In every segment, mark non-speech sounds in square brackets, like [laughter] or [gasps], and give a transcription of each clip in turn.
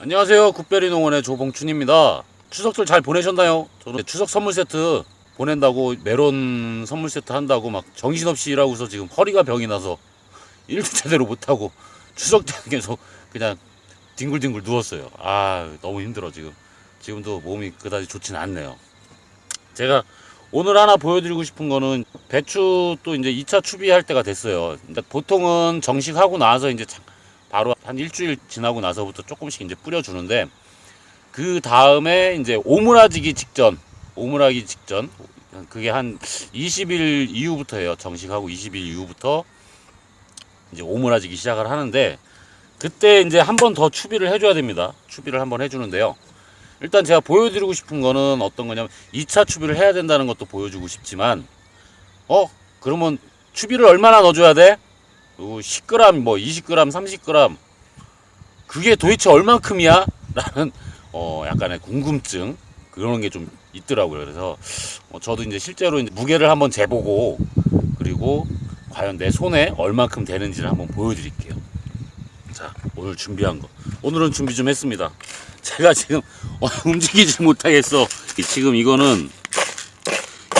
안녕하세요. 굿베리 농원의 조봉춘입니다. 추석들 잘 보내셨나요? 저는 추석 선물 세트 보낸다고 메론 선물 세트 한다고 막 정신없이 일하고서 지금 허리가 병이 나서 일도 제대로 못하고 추석 때 계속 그냥 뒹굴뒹굴 누웠어요. 아 너무 힘들어 지금. 지금도 몸이 그다지 좋진 않네요. 제가 오늘 하나 보여드리고 싶은 거는 배추 또 이제 2차 추비할 때가 됐어요. 보통은 정식하고 나서 이제 자- 바로 한 일주일 지나고 나서부터 조금씩 이제 뿌려주는데 그 다음에 이제 오므라지기 직전, 오므라기 직전 그게 한 20일 이후부터예요. 정식하고 20일 이후부터 이제 오므라지기 시작을 하는데 그때 이제 한 번 더 추비를 해줘야 됩니다. 추비를 한 번 해주는데요. 일단 제가 보여드리고 싶은 거는 어떤 거냐면 2차 추비를 해야 된다는 것도 보여주고 싶지만 어 그러면 추비를 얼마나 넣어줘야 돼? 요 10g 뭐 20g 30g 그게 도대체 얼만큼이야? 라는 어 약간의 궁금증 그런 게 좀 있더라고요. 그래서 어, 저도 이제 실제로 이제 무게를 한번 재보고 그리고 과연 내 손에 얼만큼 되는지를 한번 보여드릴게요. 자 오늘 준비한 거 오늘은 준비 좀 했습니다. 제가 지금 [laughs] 어, 움직이지 못하겠어. 이- 지금 이거는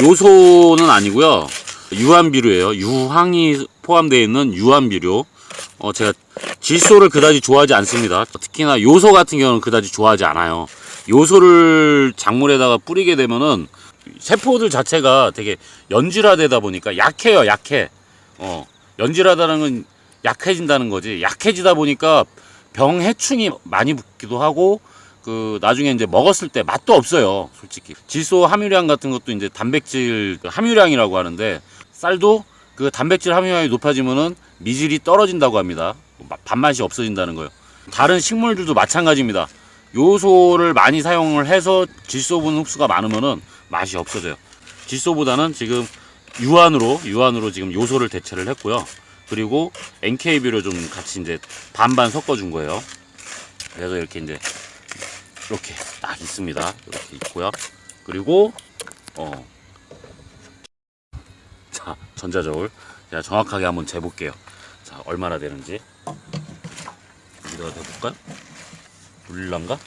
요소는 아니고요. 유한비료예요. 유황이 포함되어 있는 유한비료. 어, 제가 질소를 그다지 좋아하지 않습니다. 특히나 요소 같은 경우는 그다지 좋아하지 않아요. 요소를 작물에다가 뿌리게 되면은 세포들 자체가 되게 연질화되다 보니까 약해요, 약해. 어, 연질하다는 건 약해진다는 거지. 약해지다 보니까 병 해충이 많이 붙기도 하고 그 나중에 이제 먹었을 때 맛도 없어요, 솔직히. 질소 함유량 같은 것도 이제 단백질 그 함유량이라고 하는데 쌀도 그 단백질 함유량이 높아지면은 미질이 떨어진다고 합니다. 마- 밥맛이 없어진다는 거예요. 다른 식물들도 마찬가지입니다. 요소를 많이 사용을 해서 질소분 흡수가 많으면은 맛이 없어져요. 질소보다는 지금 유한으로 유한으로 지금 요소를 대체를 했고요. 그리고 NK비료 좀 같이 이제 반반 섞어준 거예요. 그래서 이렇게 이제 이렇게 딱 있습니다. 이렇게 있고요. 그리고 어. 자, 전자저울. 제가 정확하게 한번 재볼게요. 자, 얼마나 되는지. 여기다가 해볼까요? 물란가?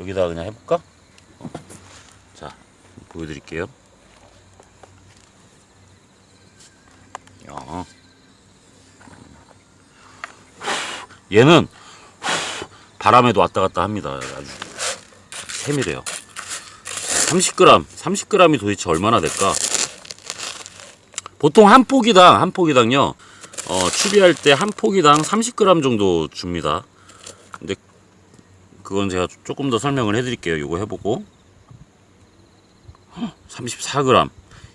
여기다가 그냥 해볼까? 어. 자, 보여드릴게요. 야. 얘는 바람에도 왔다 갔다 합니다. 아주 세밀해요. 30g, 30g이 도대체 얼마나 될까? 보통 한 포기당, 한 포기당요, 어, 추비할 때 한 포기당 30g 정도 줍니다. 근데 그건 제가 조금 더 설명을 해드릴게요. 요거 해보고. 34g.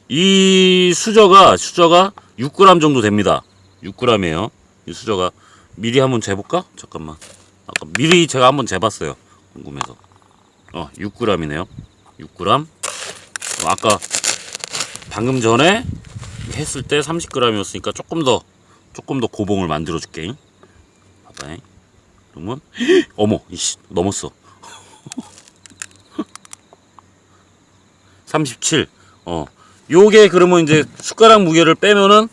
이 수저가, 수저가 6g 정도 됩니다. 6g이에요. 이 수저가. 미리 한번 재볼까? 잠깐만. 아까 미리 제가 한번 재봤어요. 궁금해서. 어, 6g이네요. 6g. 어, 아까 방금 전에 했을 때 30g이었으니까 조금 더 조금 더 고봉을 만들어 줄게. 봐봐. 그러면 [gasps] 어머, 이씨 넘었어. [laughs] 37. 어. 요게 그러면 이제 숟가락 무게를 빼면은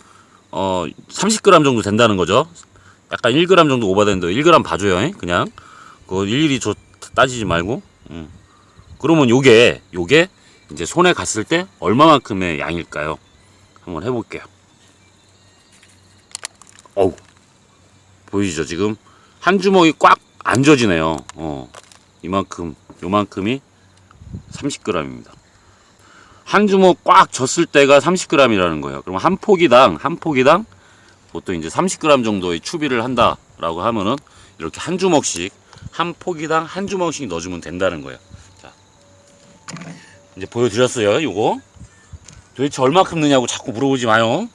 어 30g 정도 된다는 거죠. 약간 1g 정도 오버된다. 1g 봐줘요. 잉? 그냥 그거 일일이 저 따지지 말고. 음. 그러면 요게 요게 이제 손에 갔을 때 얼마만큼의 양일까요? 한번 해볼게요. 어우 보이시죠 지금 한 주먹이 꽉안 젖이네요. 어 이만큼 요만큼이 30g입니다. 한 주먹 꽉 젖을 때가 30g이라는 거예요. 그럼 한 포기당 한 포기당 보통 이제 30g 정도의 추비를 한다라고 하면은 이렇게 한 주먹씩 한 포기당 한 주먹씩 넣어주면 된다는 거예요. 자 이제 보여드렸어요. 요거 도대체 얼마큼 넣냐고 자꾸 물어보지 마요.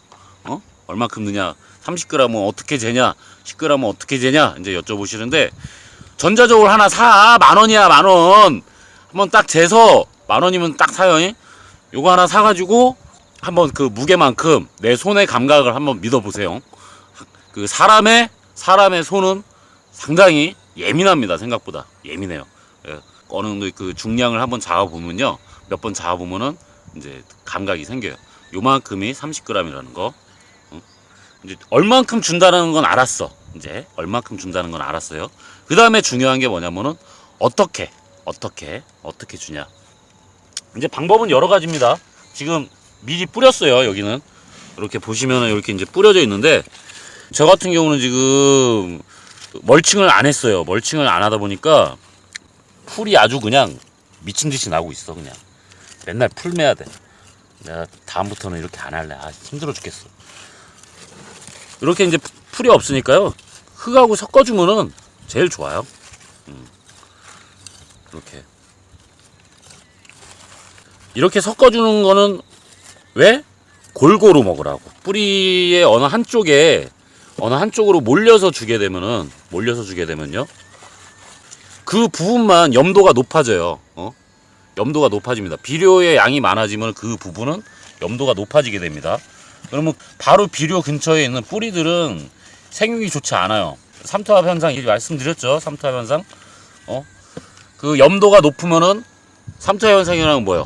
어? 얼마큼 넣냐? 30g은 어떻게 재냐? 10g은 어떻게 재냐? 이제 여쭤보시는데 전자저울 하나 사. 만 원이야, 만 원. 한번 딱 재서 만 원이면 딱 사요. 잉? 요거 하나 사 가지고 한번 그 무게만큼 내 손의 감각을 한번 믿어 보세요. 그 사람의 사람의 손은 상당히 예민합니다. 생각보다 예민해요. 예, 어느 정도 그 중량을 한번 잡아 보면요, 몇 번 잡아 보면은 이제 감각이 생겨요. 요만큼이 30g이라는 거. 응? 이제 얼만큼 준다는 건 알았어. 이제 얼만큼 준다는 건 알았어요. 그 다음에 중요한 게 뭐냐면은 어떻게 어떻게 어떻게 주냐. 이제 방법은 여러 가지입니다. 지금 미리 뿌렸어요. 여기는 이렇게 보시면은 이렇게 이제 뿌려져 있는데 저 같은 경우는 지금 멀칭을 안 했어요. 멀칭을 안 하다 보니까 풀이 아주 그냥 미친 듯이 나고 있어 그냥 맨날 풀 매야 돼. 내가 다음부터는 이렇게 안 할래. 아 힘들어 죽겠어. 이렇게 이제 풀이 없으니까요. 흙하고 섞어주면은 제일 좋아요. 음. 이렇게 이렇게 섞어주는 거는 왜 골고루 먹으라고. 뿌리의 어느 한쪽에 어느 한쪽으로 몰려서 주게 되면은 몰려서 주게 되면요. 그 부분만 염도가 높아져요. 어? 염도가 높아집니다. 비료의 양이 많아지면 그 부분은 염도가 높아지게 됩니다. 그러면 바로 비료 근처에 있는 뿌리들은 생육이 좋지 않아요. 삼투압 현상 이 말씀드렸죠. 삼투압 현상. 어? 그 염도가 높으면은 삼투압 현상이라는 뭐예요?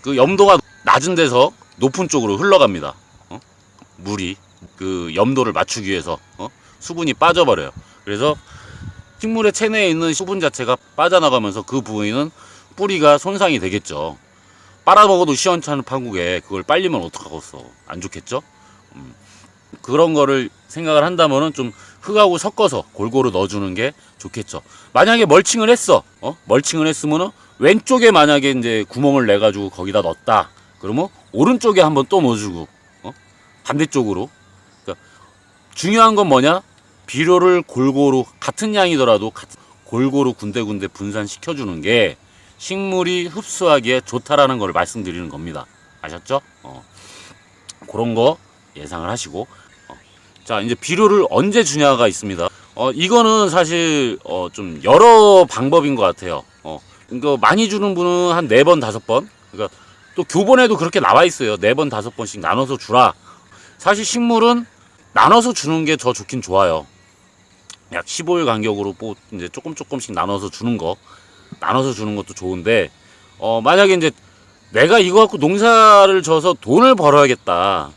그 염도가 낮은 데서 높은 쪽으로 흘러갑니다. 어? 물이 그 염도를 맞추기 위해서 어? 수분이 빠져버려요. 그래서 식물의 체내에 있는 수분 자체가 빠져나가면서 그 부위는 뿌리가 손상이 되겠죠. 빨아먹어도 시원찮은 판국에 그걸 빨리면 어떡하겠어. 안 좋겠죠? 음, 그런 거를 생각을 한다면은 좀 흙하고 섞어서 골고루 넣어주는 게 좋겠죠. 만약에 멀칭을 했어. 어? 멀칭을 했으면은 왼쪽에 만약에 이제 구멍을 내가지고 거기다 넣었다. 그러면 오른쪽에 한번 또 넣어주고, 어? 반대쪽으로. 그러니까 중요한 건 뭐냐? 비료를 골고루 같은 양이더라도 같- 골고루 군데군데 분산시켜주는 게 식물이 흡수하기에 좋다라는 걸 말씀드리는 겁니다. 아셨죠? 어. 그런 거 예상을 하시고 어. 자 이제 비료를 언제 주냐가 있습니다. 어 이거는 사실 어 좀 여러 방법인 것 같아요. 어 이거 많이 주는 분은 한 네 번 다섯 번. 그러니까 또 교본에도 그렇게 나와 있어요. 네 번 다섯 번씩 나눠서 주라. 사실 식물은 나눠서 주는 게 더 좋긴 좋아요. 약 15일 간격으로 뭐 이제 조금 조금씩 나눠서 주는 거 나눠서 주는 것도 좋은데 어 만약에 이제 내가 이거 갖고 농사를 져서 돈을 벌어야겠다.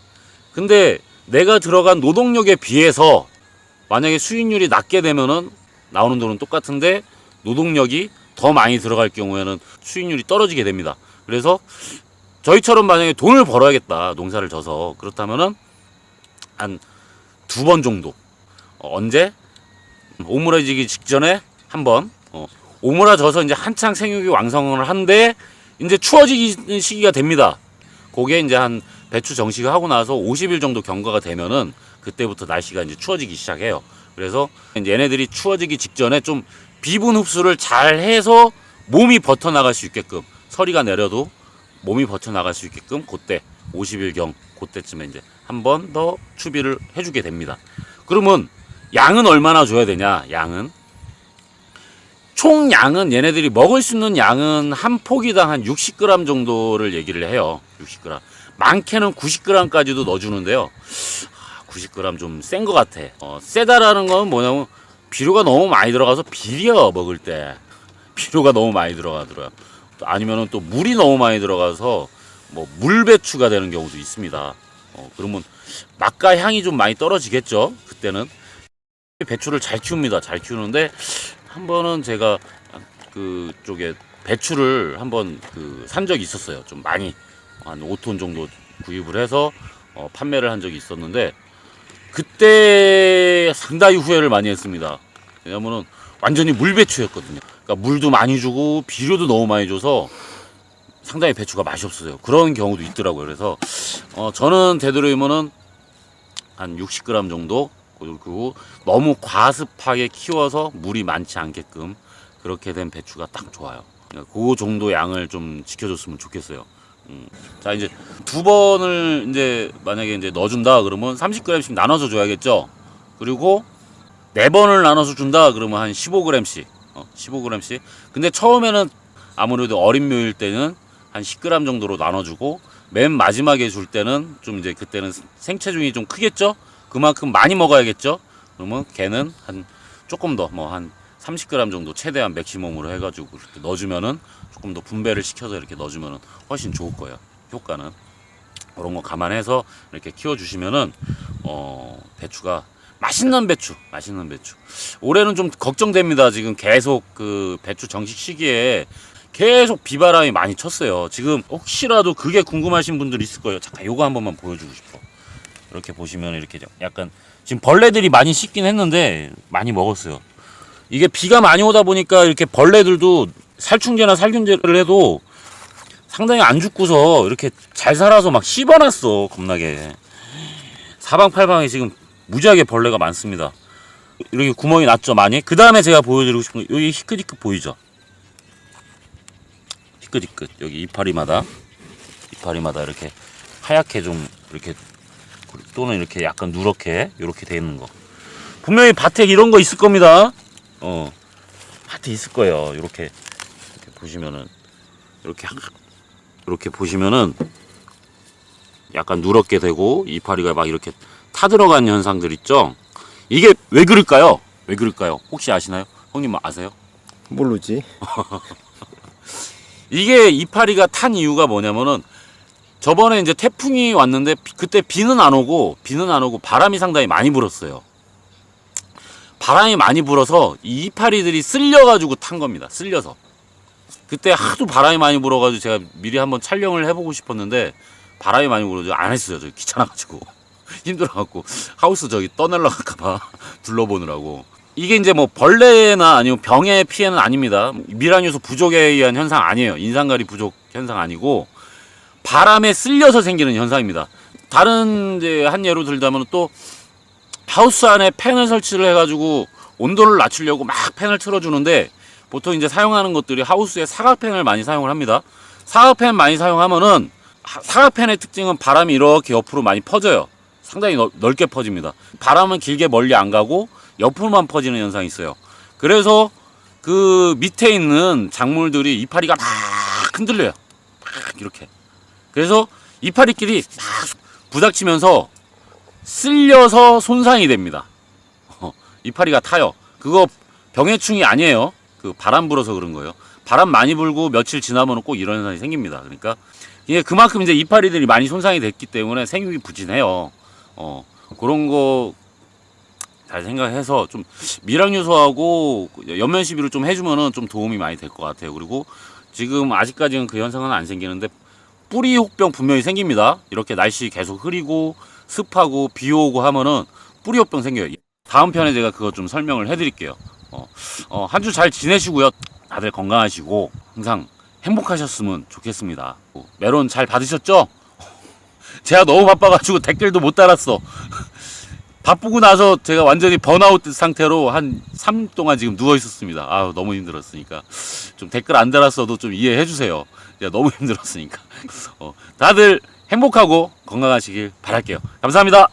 근데 내가 들어간 노동력에 비해서 만약에 수익률이 낮게 되면은 나오는 돈은 똑같은데 노동력이 더 많이 들어갈 경우에는 수익률이 떨어지게 됩니다. 그래서 저희처럼 만약에 돈을 벌어야겠다. 농사를 져서 그렇다면은 한 두 번 정도 어, 언제 오므라지기 직전에 한 번, 어, 오므라져서 이제 한창 생육이 왕성을 한데 이제 추워지기 시기가 됩니다. 그게 이제 한 배추 정식을 하고 나서 50일 정도 경과가 되면은 그때부터 날씨가 이제 추워지기 시작해요. 그래서 얘네들이 추워지기 직전에 좀 비분 흡수를 잘 해서 몸이 버텨 나갈 수 있게끔 서리가 내려도 몸이 버텨 나갈 수 있게끔 그때 50일 경 그때쯤에 이제 한 번 더 추비를 해주게 됩니다. 그러면 양은 얼마나 줘야 되냐? 양은 총 양은 얘네들이 먹을 수 있는 양은 한 포기당 한 60g 정도를 얘기를 해요. 60g. 많게는 90g까지도 넣어주는데요. 아, 90g 좀 센 것 같아. 어, 세다라는 건 뭐냐면 비료가 너무 많이 들어가서 비려 먹을 때 비료가 너무 많이 들어가더라고요. 또 아니면은 또 물이 너무 많이 들어가서 뭐 물배추가 되는 경우도 있습니다. 어, 그러면 맛과 향이 좀 많이 떨어지겠죠. 그때는 배추를 잘 키웁니다. 잘 키우는데 한 번은 제가 그쪽에 배추를 한번 그 산 적이 있었어요. 좀 많이 한 5톤 정도 구입을 해서 어, 판매를 한 적이 있었는데 그때 상당히 후회를 많이 했습니다. 왜냐면은 완전히 물배추였거든요. 그러니까 물도 많이 주고 비료도 너무 많이 줘서 상당히 배추가 맛이 없어요. 그런 경우도 있더라고요. 그래서 어, 저는 되도록이면은 한 60g 정도 그리고 너무 과습하게 키워서 물이 많지 않게끔 그렇게 된 배추가 딱 좋아요. 그러니까 그 정도 양을 좀 지켜줬으면 좋겠어요. 음. 자 이제 두 번을 이제 만약에 이제 넣어준다 그러면 30g씩 나눠서 줘야겠죠. 그리고 네 번을 나눠서 준다 그러면 한 15g씩, 어, 15g씩. 근데 처음에는 아무래도 어린 묘일 때는 한 10g 정도로 나눠주고 맨 마지막에 줄 때는 좀 이제 그때는 생체중이 좀 크겠죠. 그만큼 많이 먹어야겠죠. 그러면 걔는 한 조금 더 뭐 한 30g 정도 최대한 맥시멈으로 해가지고 이렇게 넣어주면은 조금 더 분배를 시켜서 이렇게 넣어주면은 훨씬 좋을 거예요. 효과는 그런 거 감안해서 이렇게 키워주시면은 어 배추가 맛있는 배추, 맛있는 배추. 올해는 좀 걱정됩니다. 지금 계속 그 배추 정식 시기에 계속 비바람이 많이 쳤어요. 지금 혹시라도 그게 궁금하신 분들 있을 거예요. 잠깐 요거 한 번만 보여주고 싶어. 이렇게 보시면 이렇게 약간 지금 벌레들이 많이 씻긴 했는데 많이 먹었어요. 이게 비가 많이 오다 보니까 이렇게 벌레들도 살충제나 살균제를 해도 상당히 안 죽고서 이렇게 잘 살아서 막 씹어놨어 겁나게. 사방팔방에 지금 무지하게 벌레가 많습니다. 이렇게 구멍이 났죠 많이? 그 다음에 제가 보여드리고 싶은 거 여기 희끗희끗 보이죠? 희끗희끗. 여기 이파리마다 이파리마다 이렇게 하얗게 좀 이렇게 또는 이렇게 약간 누렇게 이렇게 돼 있는 거 분명히 밭에 이런 거 있을 겁니다 어 밭에 있을 거예요 이렇게 이렇게 보시면은 이렇게 한- 이렇게 보시면은 약간 누렇게 되고 이파리가 막 이렇게 타들어간 현상들 있죠. 이게 왜 그럴까요? 왜 그럴까요? 혹시 아시나요? 형님 아세요? 모르지. [laughs] 이게 이파리가 탄 이유가 뭐냐면은 저번에 이제 태풍이 왔는데 비- 그때 비는 안 오고 비는 안 오고 바람이 상당히 많이 불었어요. 바람이 많이 불어서 이 이파리들이 쓸려가지고 탄 겁니다. 쓸려서. 그때 하도 바람이 많이 불어가지고 제가 미리 한번 촬영을 해보고 싶었는데 바람이 많이 불어서 안 했어요. 저 귀찮아가지고 [laughs] 힘들어갖고 하우스 저기 떠날라갈까봐 [laughs] 둘러보느라고. 이게 이제 뭐 벌레나 아니면 병의 피해는 아닙니다. 미란요소 부족에 의한 현상 아니에요. 인상가리 부족 현상 아니고 바람에 쓸려서 생기는 현상입니다. 다른 이제 한 예로 들자면 또 하우스 안에 팬을 설치를 해가지고 온도를 낮추려고 막 팬을 틀어주는데 보통 이제 사용하는 것들이 하우스에 사각팬을 많이 사용을 합니다. 사각팬 많이 사용하면은 하- 사각팬의 특징은 바람이 이렇게 옆으로 많이 퍼져요. 상당히 넓, 넓게 퍼집니다. 바람은 길게 멀리 안 가고 옆으로만 퍼지는 현상이 있어요. 그래서 그 밑에 있는 작물들이 이파리가 막 흔들려요. 막 이렇게. 그래서 이파리끼리 막 부닥치면서 쓸려서 손상이 됩니다. 어, 이파리가 타요. 그거 병해충이 아니에요. 그 바람 불어서 그런 거예요. 바람 많이 불고 며칠 지나면 꼭 이런 현상이 생깁니다. 그러니까 이게 그만큼 이제 이파리들이 많이 손상이 됐기 때문에 생육이 부진해요. 어, 그런 거 잘 생각해서 좀 미랑 요소하고 연면 시비를 좀 해주면은 좀 도움이 많이 될 것 같아요. 그리고 지금 아직까지는 그 현상은 안 생기는데 뿌리 혹병 분명히 생깁니다. 이렇게 날씨 계속 흐리고 습하고 비 오고 하면은 뿌리 혹병 생겨요. 다음 편에 제가 그거 좀 설명을 해드릴게요. 어, 어, 한 주 잘 지내시고요. 다들 건강하시고 항상 행복하셨으면 좋겠습니다. 어, 메론 잘 받으셨죠? [laughs] 제가 너무 바빠가지고 댓글도 못 달았어. 바쁘고 나서 제가 완전히 번아웃 상태로 한 3일 동안 지금 누워 있었습니다. 아 너무 힘들었으니까 좀 댓글 안 달았어도 좀 이해해 주세요. 너무 [laughs] 힘들었으니까. 어, 다들 행복하고 건강하시길 바랄게요. 감사합니다.